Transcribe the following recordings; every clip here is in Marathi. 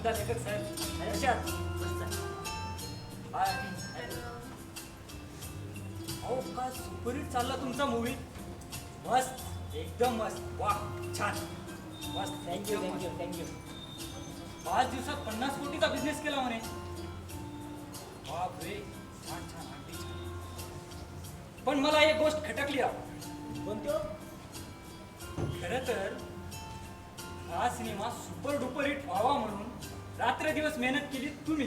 म्हणता लेखक साहेब. हाय. अहो काय सुपरहिट चालला तुमचा मूवी मस्त. एकदम मस्त. वा छान. मस्त. थँक्यू थँक्यू थँक्यू पाच दिवसात पन्नास कोटीचा बिझनेस केला म्हणे. बाप रे छान छान. अगदी छान. पण मला एक गोष्ट खटकली राव. कोणती हो? खरं तर हा सिनेमा सुपर डुपर हिट व्हावा म्हणून रात्र दिवस मेहनत केली तुम्ही.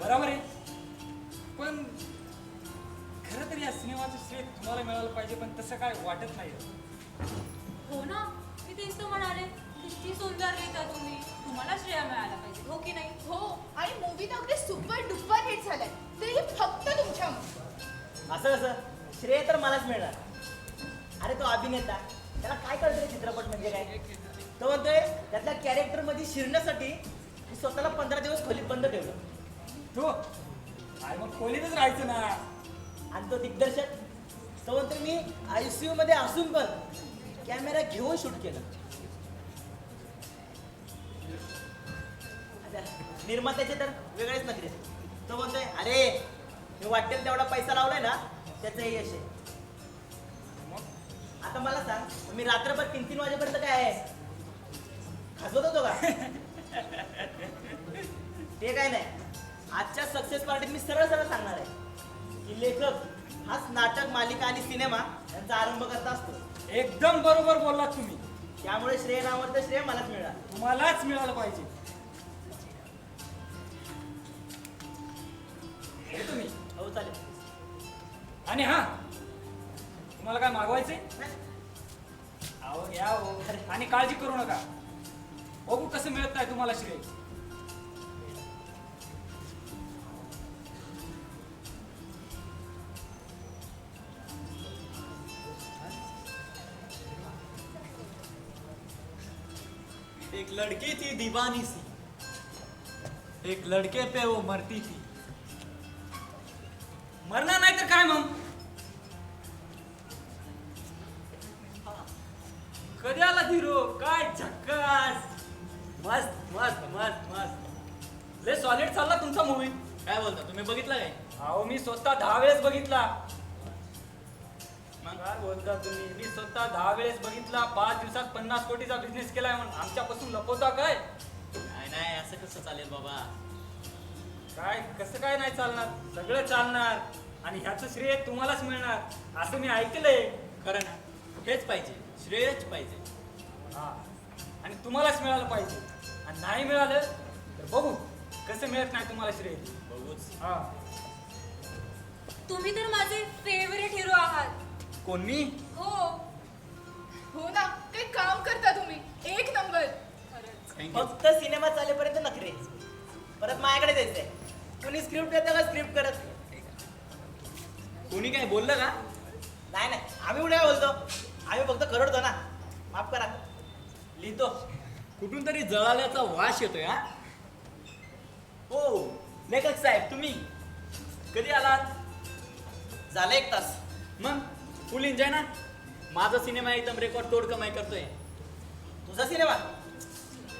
बरोबर आहे? पण खरं तर या सिनेमाचं श्रेय तुम्हाला मिळालं पाहिजे पण तसं काय वाटत नाही. हो ना? मी तेच तर म्हणाले किती सुंदर लिहिता तुम्ही. तुम्हाला श्रेय मिळायला पाहिजे हो की नाही? हो. आणि मूवी तर अगदी सुपर डुपर हिट झालाय. तेही फक्त तुमच्या असं कसं श्रेय तर मलाच मिळणार. अरे तो अभिनेता त्याला काय कळतं रे चित्रपट म्हणजे काय? तो म्हणतोय त्यातल्या कॅरेक्टरमध्ये शिरण्यासाठी मी स्वतःला पंधरा दिवस खोलीत बंद ठेवलं. तो? अरे मग खोलीतच राहायचं ना. आणि तो दिग्दर्शक. तो म्हणतो मी आयसीयू मध्ये असून पण कॅमेरा घेऊन शूट केलं. आता निर्मात्याचे तर वेगळेच नखरे. तो म्हणतोय अरे मी वाटेल तेवढा पैसा लावलाय ना त्याचं यश आहे. मग? आता मला सांग मी रात्रभर तीन तीन वाजेपर्यंत काय आहे? खाजवत होतो का? ते काय नाही. आजच्या सक्सेस पार्टीत मी सरळ सरळ सांगणार आहे की लेखक हाच नाटक मालिका आणि सिनेमा यांचा आरंभ करत असतो. एकदम बरोबर बोललात तुम्ही. त्यामुळे श्रेय नावाचं श्रेय मलाच मिळालं तुम्हालाच मिळालं पाहिजे. हे तुम्ही. हो चालेल. आणि हा तुम्हाला काय मागवायचंय? अहो घ्या हो आणि काळजी करू नका. बघू कसं मिळत नाही तुम्हाला श्रेय. एक लड़की थी दीवानी सी। एक लड़के पे वो मरती थी। मरणार नाही तर काय मग कधी आला धीरो काय झक्कास। मस्त मस्त मस्त मस्त. लय सॉलिड चालला तुमचा मूवी काय बोलता तुम्ही बघितलं काय? अहो मी स्वतः दहा वेळेस बघितला. मग काय बोलता तुम्ही? मी स्वतः दहा वेळेस बघितला पाच दिवसात पन्नास कोटीचा बिझनेस केलाय म्हणून. आमच्यापासून लपवता काय? नाही नाही असं कसं चालेल बाबा? काय कसं काय नाही चालणार? सगळं चालणार. आणि ह्याचं श्रेय तुम्हालाच मिळणार. असं मी ऐकलंय. खरं ना? हेच पाहिजे. श्रेयच पाहिजे. हा. आणि तुम्हालाच मिळालं पाहिजे. आणि नाही मिळालं तर बघू. कसं मिळत नाही तुम्हाला श्रेय? बघूच. हा. तुम्ही तर माझे फेवरेट हिरो आहात. कोणी? हो. हो ना. काही काम करता तुम्ही. एक नंबर. खरंच. थँक्यू फक्त सिनेमा चालेपर्यंत नखरे परत माझ्याकडे द्यायचंय कुणी स्क्रिप्ट देतं का स्क्रिप्ट करत? कोणी काय बोललं का? नाही नाही. आम्ही कुठे काय बोलतो. आम्ही फक्त खरडतो ना. माफ करा. लिहितो. कुठून तरी जळाल्याचा वास येतोय हा? हो लेखक साहेब तुम्ही कधी आलात? झालं एक तास. मग फुल एन्जॉय ना? माझा सिनेमा एकदम रेकॉर्ड तोड कमाई करतोय. तुझा सिनेमा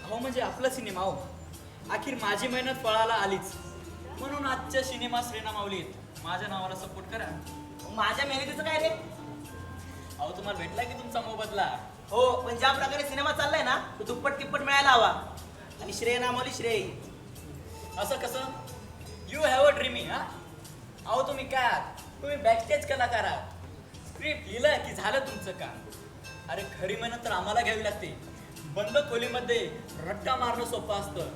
हो म्हणजे आपला सिनेमा हो. अखेर माझी मेहनत फळाला आलीच. म्हणून आजच्या सिनेमा श्रेणा माऊलीत माझ्या नावाला सपोर्ट करा. माझ्या मेहनतीचं काय रे? अहो तुम्हाला भेटला की तुमचा मोबदला? हो पण ज्या प्रकारे सिनेमा चाललाय ना तो दुप्पट तिप्पट मिळायला हवा. आणि श्रेय नामोली श्रेय. असं कसं? यू हॅव अ ड्रीमिंग हा? अहो तुम्ही काय आहात? तुम्ही बॅकस्टेज कलाकार आहात. स्क्रिप्ट लिहिलं की झालं तुमचं काम? अरे खरी मेहनत तर आम्हाला घ्यावी लागते. बंद खोलीमध्ये रट्टा मारणं सोपं असतं.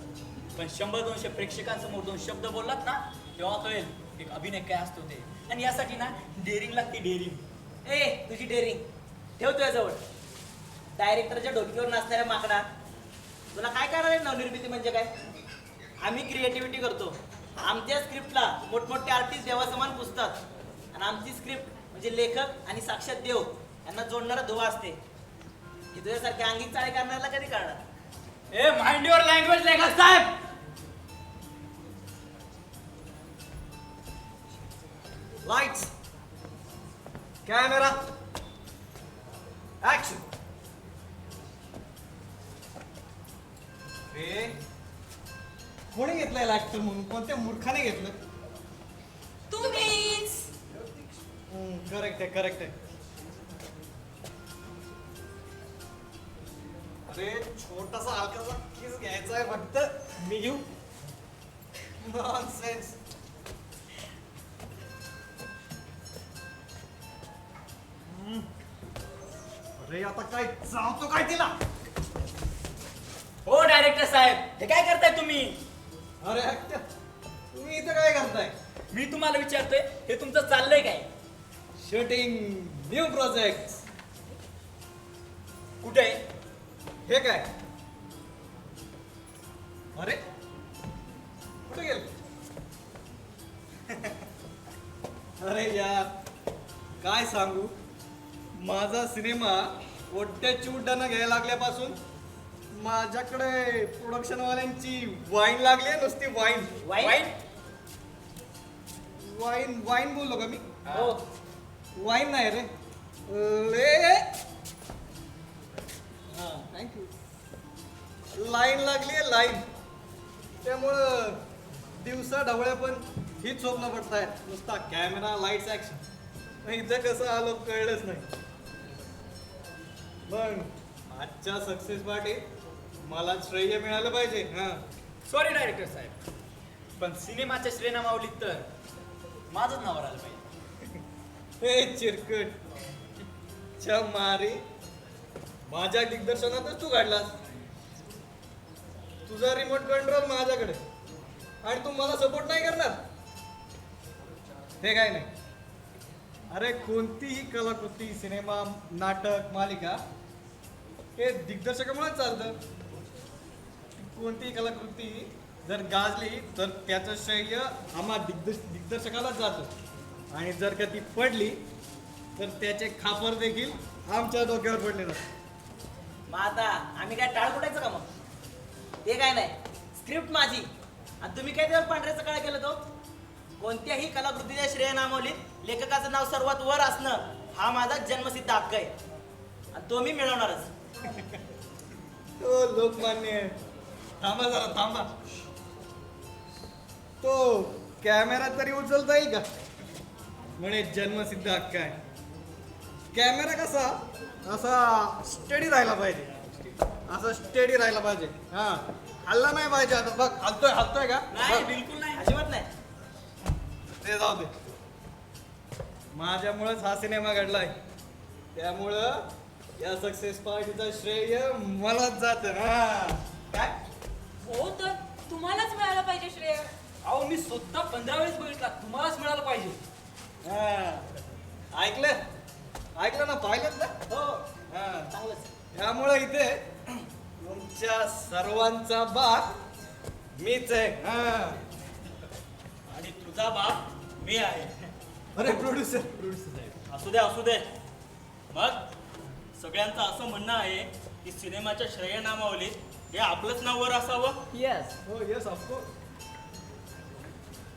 पण शंभर दोनशे प्रेक्षकांसमोर दोन शब्द बोललात ना तेव्हा कळेल एक अभिनय काय असतो ते. आणि यासाठी ना डेअरिंग लागते डेअरिंग ए तुझी डेअरिंग ठेव तुझ्या जवळ डायरेक्टरच्या डोक्यावर नाचणाऱ्या माकडा. तुला काय करणार नवनिर्मिती म्हणजे काय? आम्ही क्रिएटिव्हिटी करतो. आमच्या स्क्रिप्टला मोठमोठे आर्टिस्ट देवासमान पुसतात. आणि आमची स्क्रिप्ट म्हणजे लेखक आणि साक्षात देव यांना जोडणारा धुवा असते. हे तुझ्यासारख्या अंगी चाळे करणाऱ्याला कधी करणार ए माइंड युअर लँग्वेज लेखक साहेब? Lights. कॅमेरा ऍक्शन Three, कोणी घेतलाय ऍक्टर म्हणून? कोणत्या मूर्खाने घेतलं? तुम्हीच. करेक्ट आहे करेक्ट आहे. अरे छोटासा हलकासा किस घ्यायचा आहे फक्त. मी घेऊ? नॉनसेन्स अरे आता काय चावतो काय तिला? हो डायरेक्टर साहेब. हे काय करताय तुम्ही? अरे तुम्ही इथं काय करताय? मी तुम्हाला विचारतोय हे तुमचं चाललंय काय? शूटिंग न्यू प्रोजेक्ट कुठे हे काय? अरे कुठे गेले? अरे यार काय सांगू? माझा सिनेमा ओट्याची उड्डाणं घ्यायला लागल्यापासून माझ्याकडे प्रोडक्शन वाल्यांची वाईन लागली आहे, नुसती वाईन वाईट वाईन वाईन बोललो का मी? हो. वाईन नाही रे. ले. थँक्यू लाईन लागली आहे लाईन त्यामुळं दिवसा ढवळ्या पण हीच स्वप्न पडतायत. नुसता कॅमेरा लाईट्स ऍक्शन इथं कसं आलो कळलंच नाही. पण आजच्या सक्सेस पार्टीत मला श्रेय मिळालं पाहिजे हा. सॉरी डायरेक्टर साहेब. पण सिनेमाच्या श्रेणामावलीत तर माझंच नाव आलं पाहिजे. हे चिरकट. च्या मारी. माझ्या दिग्दर्शनातच तू काढलास तुझा रिमोट कंट्रोल माझ्याकडे. आणि तू मला सपोर्ट नाही करणार. ते काय नाही. अरे कोणतीही कलाकृती सिनेमा नाटक मालिका हे दिग्दर्शकामुळेच चालतं. कोणतीही कलाकृती जर गाजली तर त्याचं श्रेय आम्हा दिग्दर्श दिग्दर्शकालाच जातं. आणि जर का ती पडली तर त्याचे खापर देखील आमच्या डोक्यावर पडले जातात. मग आता आम्ही काय टाळ कुटायचं का मग? ते काय नाही. स्क्रिप्ट माझी. आणि तुम्ही काय त्यावर पांढऱ्याचं काय केलं तो? कोणत्याही कलाकृतीच्या श्रेय नामावलीत लेखकाचं नाव सर्वात वर असणं हा माझा जन्मसिद्ध हक्क आहे. आणि तो मी मिळवणारच. तो लोकमान्य. आहे. थांबा जरा थांबा. तो कॅमेरा तरी उचलता येईल का? म्हणे जन्मसिद्ध हक्क आहे. कॅमेरा कसा? असा स्टेडी राहायला पाहिजे. असा स्टेडी राहायला पाहिजे. हा. हल्ला नाही पाहिजे आता. बघ हलतोय हलतोय का? नाही. बिलकुल नाही अजिबात नाही. ते जाऊ दे. माझ्यामुळेच हा सिनेमा घडलाय. त्यामुळं या सक्सेस पार्टीचा श्रेय मलाच जात. हा. काय? हो तर तुम्हालाच मिळालं पाहिजे श्रेय. अहो मी स्वतः पंधरा वेळेस बघितला तुम्हालाच मिळालं पाहिजे. हा. ऐकलं? ऐकलं ना पाहिलं ना? हो. हा. चांगलंच त्यामुळं इथे तुमच्या सर्वांचा बाप मीच आहे. हा. आणि तुझा बाप मी आहे. अरे प्रोड्युसर प्रोड्युसर असू दे असू दे. मग सगळ्यांचं असं म्हणणं आहे की सिनेमाच्या श्रेय नामावलीत हे आपलंच नाव वर असावं? येस हो येस ऑफकोर्स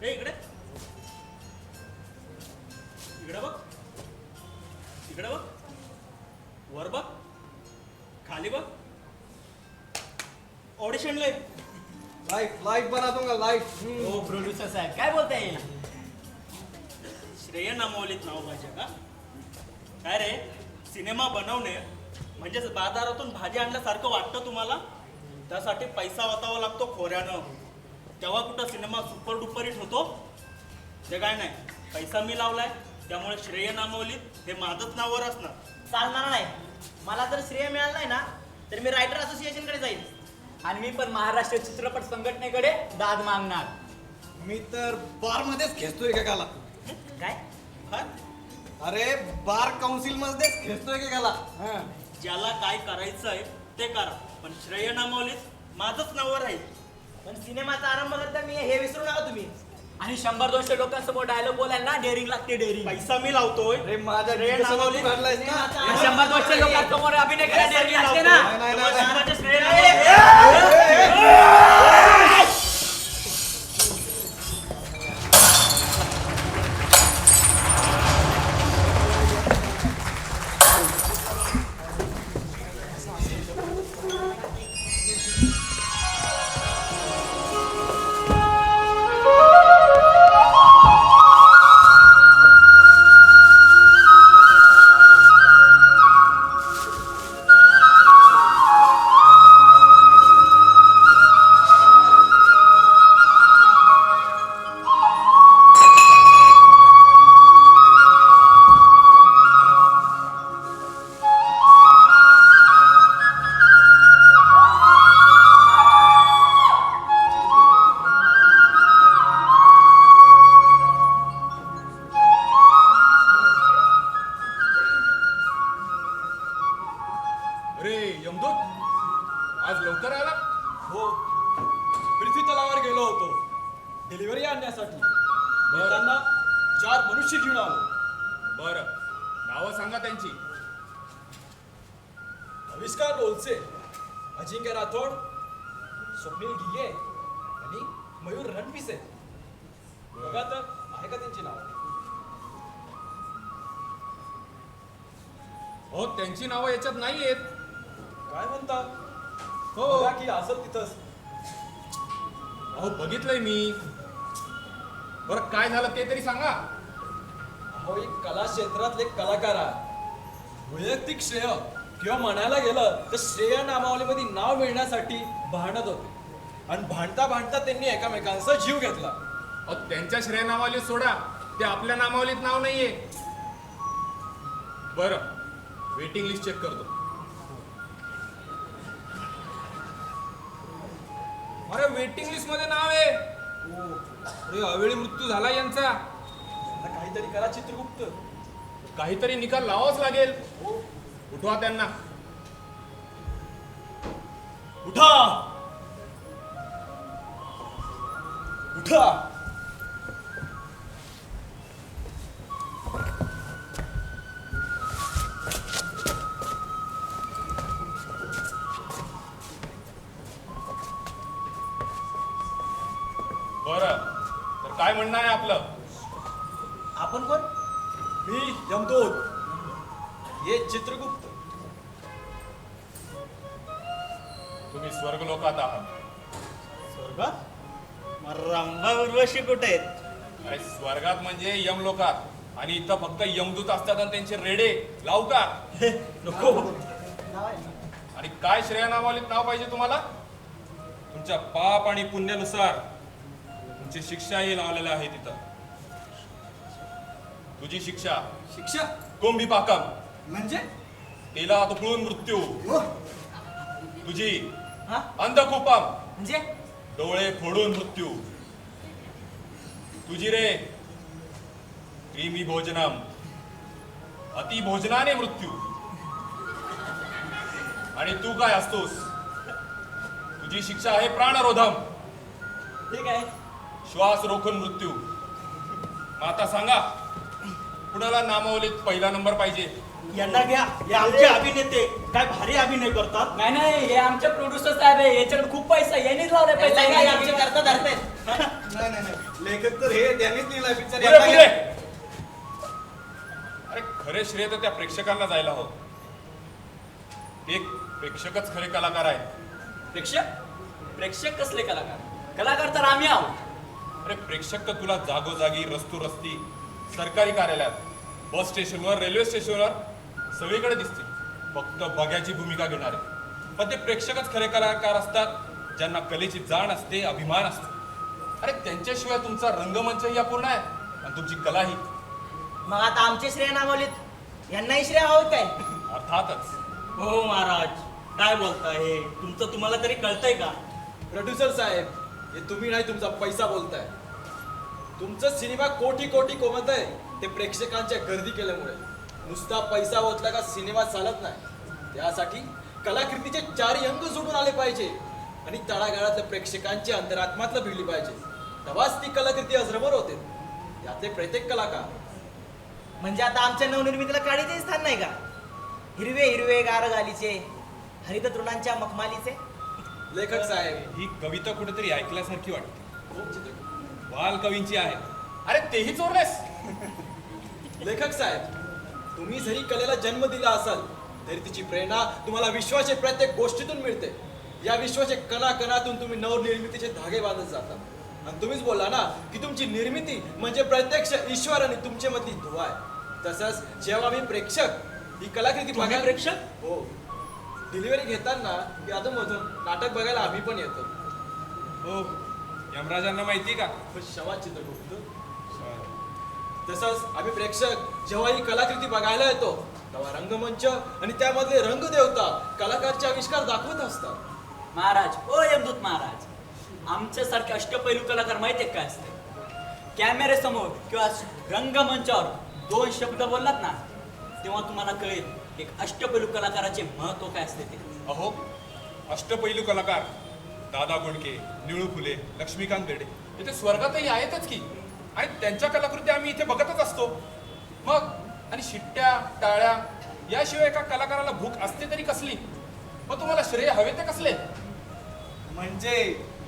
हे इकडे. इकडे बघ. इकडे बघ. वर बघ. खाली बघ. ऑडिशन ले लाइट लाइट बना दूंगा लाइट हो प्रोड्युसर साहेब. काय बोलताय? श्रेय नामावलीत नाव पाहिजे का? काय रे? सिनेमा बनवणे म्हणजेच बाजारातून भाजी आणल्यासारखं वाटतं तुम्हाला? त्यासाठी पैसा वाचावा लागतो खोऱ्यानं. तेव्हा कुठं सिनेमा सुपर डुपर हिट होतो? ते काय नाही. पैसा मी लावलाय त्यामुळे श्रेय नामावलीत हे माझंच नावावर असणार. चालणार नाही. मला जर श्रेय मिळालं नाही ना तर मी रायटर असोसिएशनकडे जाईल. आणि मी पण महाराष्ट्र चित्रपट संघटनेकडे दाद मागणार. मी तर बार मध्येच खेचतोय का गाला काय? हा? अरे बार काउन्सिल मध्येच खेचतोय का गाला हा. ज्याला काय करायचं आहे ते करा पण श्रेय नामावलीत माझंच नावावर राहील पण सिनेमाचा आरंभ करता मी हे विसरू नका तुम्ही आणि शंभर दोनशे लोकांसमोर डायलॉग बोलायला ना डेअरिंग लागते डेअरिंग पैसा मी लावतोय अरे माझ्या श्रेय ना शंभर दोनशे लोकांसमोर अभिनय करायला डेअरिंग लागते. ना नाही, नाही, त्यामुळे नाही. सिनेमाच्या श्रेय नामावलीत त्यांची. आविष्कार लोलचे अजिंक्य राठोड स्वप्नील घिगे आणि मयूर रणपिसे बघा तर आहे का त्यांची नाव? हो त्यांची नावं याच्यात नाही आहेत. काय म्हणता? हो. बघा की असं तिथंच. अहो बघितलंय मी. बरं काय झालं ते तरी सांगा. अहो एक कला क्षेत्रातले कलाकार आहे वैयक्तिक श्रेय किंवा म्हणायला गेलं तर श्रेय नामावलीमध्ये नाव मिळण्यासाठी भांडत होते. आणि भांडता भांडता त्यांनी एकामेकांचा जीव घेतला. अहो त्यांच्या श्रेय नावावलीत सोडा. ते आपल्या नामावलीत नाव नाहीये. बरं वेटिंग लिस्ट चेक करतो. अरे वेटिंग लिस्टमध्ये नाव आहे. अरे अवेळी मृत्यू झाला यांचा. आता काहीतरी करा चित्रगुप्त. काहीतरी निकाल लावाच लागेल. उठवा त्यांना. उठा. उठा. बर. तर काय म्हणणं आहे आपलं? आपण कोण? मी यमदूत. हे चित्रगुप्त. तुम्ही स्वर्ग लोकात आहात. स्वर्गात मग रंभा उर्वशी कुठे आहेत? अरे स्वर्गात म्हणजे यम लोकात आणि इथं फक्त यमदूत असतात आणि त्यांचे रेडे लावू का नको. आणि काय श्रेया नावालीत नाव पाहिजे तुम्हाला? तुमच्या पाप आणि पुण्यानुसार तुमची शिक्षाही लावलेल्या आहे तिथं. तुझी शिक्षा. शिक्षा? कोंबी पाकम. म्हणजे? तेला उकळून मृत्यू. तुझी. हा? अंधकुपम. म्हणजे? डोळे फोडून मृत्यू. तुझी रे. क्रीमी भोजनम. अति भोजनाने मृत्यू. आणि तू काय असतोस? तुझी शिक्षा आहे प्राणरोधम. ठीक आहे. श्वास रोखून मृत्यू. मग आता सांगा. कुणाला नामावलीत? पहिला नंबर पाहिजे. यांना घ्या. हे आमचे अभिनेते. काय भारी अभिनय करतात. नाही नाही हे आमचे प्रोड्युसर साहेब आहे. याच्याकडे खूप पैसा आहे. यांनीच लावलाय पैसा. आमचे नाही नाही नाही. लेखक तर हे त्यांनीच लिहिला पिक्चर. अरे खरे श्रेय तर त्या प्रेक्षकांना जायला हवं. ते एक प्रेक्षकच खरे कलाकार आहेत. प्रेक्षक? प्रेक्षक कसले कलाकार? कलाकार तर आम्ही आहोत. अरे प्रेक्षक तर तुला जागोजागी रस्तू रस्ती सरकारी कार्यालयात बस स्टेशनवर रेल्वे स्टेशनवर सगळीकडे दिसतील फक्त बघ्याची भूमिका घेणारे. पण ते प्रेक्षकच खरे कलाकार असतात ज्यांना कलेची जाण असते अभिमान असतो. अरे त्यांच्याशिवाय तुमचा रंगमंचही अपूर्ण आहे आणि तुमची कलाही. मग आता आमचे श्रेय नामवलीत यांनाही श्रेय हवं काय? अर्थातच. हो महाराज. काय बोलताय हे? तुमचं तुम्हाला तरी कळतंय का? प्रोड्युसर साहेब हे तुम्ही नाही तुमचा पैसा बोलताय. तुमचं सिनेमा कोटी कोटी कोमत आहे. ते प्रेक्षकांच्या गर्दी केल्यामुळे. नुसता पैसा ओतला का सिनेमा चालत नाही. त्यासाठी कलाकृतीचे चारही अंक सोडून आले पाहिजे आणि तळागाळातल्या प्रेक्षकांची अंतरात्मातलं भिडली पाहिजे. तेव्हाच ती कलाकृती अजरबर होते. यातले प्रत्येक कलाकार. म्हणजे आता आमच्या नवनिर्मितीला काळीचे स्थान नाही का? हिरवे हिरवे गार गालीचे हरित तृणांच्या मखमालीचे. लेखक साहेब. ही कविता कुठेतरी ऐकल्यासारखी वाटते. बाल कवींची आहे. अरे तेही चोरलेस. लेखक साहेब तुम्ही जरी कलेला जन्म दिला असाल तरी तिची प्रेरणा तुम्हाला विश्वाच्या प्रत्येक गोष्टीतून मिळते. या विश्वाच्या कणा कणातून तुम्ही नवनिर्मितीचे धागे बांधत जाता. आणि तुम्हीच बोलला ना की तुमची निर्मिती म्हणजे प्रत्यक्ष ईश्वर आणि तुमच्या मधली धुवा आहे. तसंच जेव्हा मी प्रेक्षक ही कलाकृती बघायला प्रेक्षक? हो. डिलिव्हरी घेताना की मधून नाटक बघायला आम्ही पण येतो. हो. यमराजांना माहिती का? क्षमा चित्रगुप्त. तसंच आम्ही प्रेक्षक जेव्हा ही कलाकृती बघायला येतो तेव्हा रंगमंच आणि त्यामधले रंगदेवता कलाकारचे आविष्कार दाखवत असतात. महाराज ओ यमदूत महाराज आमच्यासारखे अष्टपैलू कलाकार माहिती आहे काय असते कॅमेऱ्यासमोर किंवा रंगमंचावर दोन शब्द बोललात ना तेव्हा तुम्हाला कळेल एक अष्टपैलू कलाकाराचे महत्त्व काय असते ते. अहो अष्टपैलू कलाकार दादा गुडके निळू फुले लक्ष्मीकांत बेर्डे इथे स्वर्गातही आहेतच की. आणि त्यांच्या कलाकृती आम्ही इथे बघतच असतो. मग आणि शिट्ट्या टाळ्या याशिवाय एका कलाकाराला भूक असते तरी कसली? मग तुम्हाला श्रेय हवे ते कसले? म्हणजे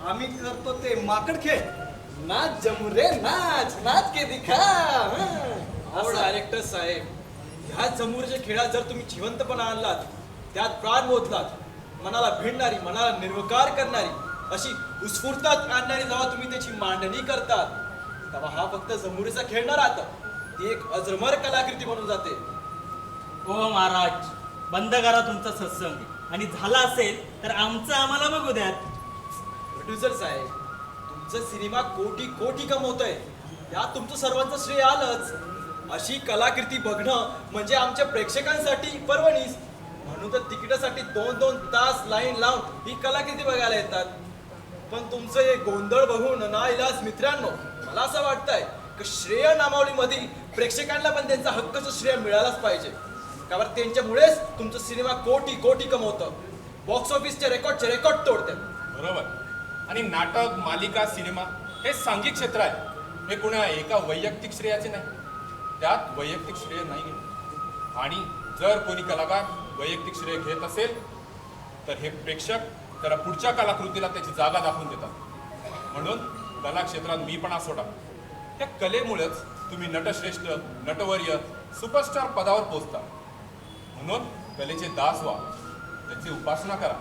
आम्ही करतो ते माकड खेळ नाच जमुरे नाच नाच के दिखा डायरेक्टर साहेब. ह्या जमुरीच्या खेळात जर तुम्ही जिवंतपणा आणलात त्यात प्राण ओतलात मनाला भिडणारी मनाला निर्विकार करणारी अशी उत्स्फूर्तात आणणारी जेव्हा तुम्ही त्याची मांडणी करतात तेव्हा हा फक्त जमुरीचा खेळ न राहता ती एक अजरमर कलाकृती बनून जाते. हो महाराज बंद करा तुमचा सत्संग. आणि झाला असेल तर आमचं आम्हाला बघू द्यात प्रोड्युसर साहेब तुमचं सिनेमा कोटी कोटी कमवतोय. यात तुमचं सर्वांचं श्रेय आलंच. अशी कलाकृती बघणं म्हणजे आमच्या प्रेक्षकांसाठी पर्वणीच म्हणून तर तिकिटासाठी दोन दोन तास लाईन लावून ही कलाकृती बघायला येतात. पण तुमचं हे गोंधळ बघून ना इलाज मित्रांनो मला असं वाटतंय की श्रेय नामावलीमध्ये प्रेक्षकांना पण त्यांचा हक्काचं श्रेय मिळालाच पाहिजे. कारण त्यांच्यामुळेच तुमचं सिनेमा कोटी कोटी कमवतं बॉक्स ऑफिसचे रेकॉर्डचे रेकॉर्ड तोडतात. बरोबर. आणि नाटक मालिका सिनेमा हे सांघिक क्षेत्र आहे. हे कुणा एका वैयक्तिक श्रेयाचे नाही. त्यात वैयक्तिक श्रेय नाही घेत आणि जर कोणी कलाकार वैयक्तिक श्रेय घेत असेल तर हे प्रेक्षक त्याला पुढच्या कलाकृतीला त्याची जागा दाखवून देतात. म्हणून कला क्षेत्रात मी पण सोडा त्या कलेमुळेच तुम्ही नटश्रेष्ठ नटवर्य सुपरस्टार पदावर पोहोचता म्हणून कलेचे दास व्हा. त्याची उपासना करा.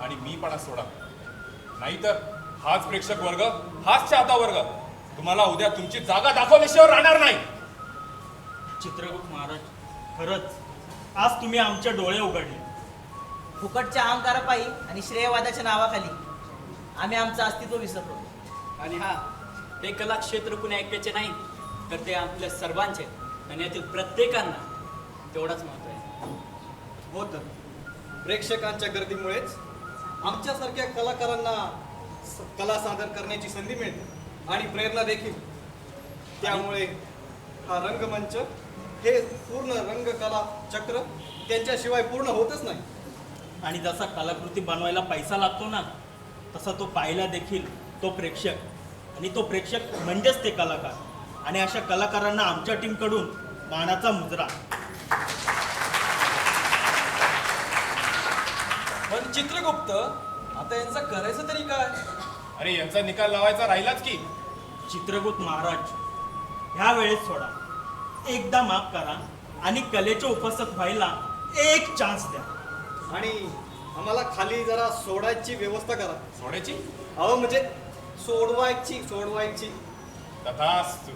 आणि मी पण सोडा नाहीतर हाच प्रेक्षक वर्ग हाच चाहता वर्ग तुम्हाला उद्या तुमची जागा दाखवल्याशिवाय राहणार नाही. चित्रगुप्त महाराज खरंच आज तुम्ही आमच्या डोळे उघडले. फुकटच्या अहंकारापायी आणि श्रेयवादाच्या नावाखाली आम्ही आमचं अस्तित्व विसरलो. आणि हा हे कलाक्षेत्र कुणी ऐकायचे नाही तर ते आपल्या सर्वांचे आणि यातील प्रत्येकांना तेवढाच महत्त्व आहे. हो तर प्रेक्षकांच्या गर्दीमुळेच आमच्यासारख्या कलाकारांना स- कला सादर करण्याची संधी मिळते आणि प्रेरणा देखील. त्यामुळे हा रंगमंच हे पूर्ण रंगकला चक्र त्यांच्याशिवाय पूर्ण होतच नाही. आणि जसा कलाकृती बनवायला पैसा लागतो ना तसा तो पाहायला देखील तो प्रेक्षक आणि तो प्रेक्षक म्हणजेच ते कलाकार. आणि अशा कलाकारांना आमच्या टीमकडून मानाचा मुजरा. पण चित्रगुप्त आता यांचं करायचं तरी काय? अरे यांचा निकाल लावायचा राहिलाच की. चित्रगुप्त महाराज ह्या वेळेस सोडा. एकदा माफ करा आणि कलेच्या उपस्थित व्हायला एक चान्स द्या. आणि आम्हाला खाली जरा सोडायची व्यवस्था करा. सोडायची? अहो म्हणजे સોળવા ઈચ્છી સોળવા ઈચ્છી તથાસ્તુ.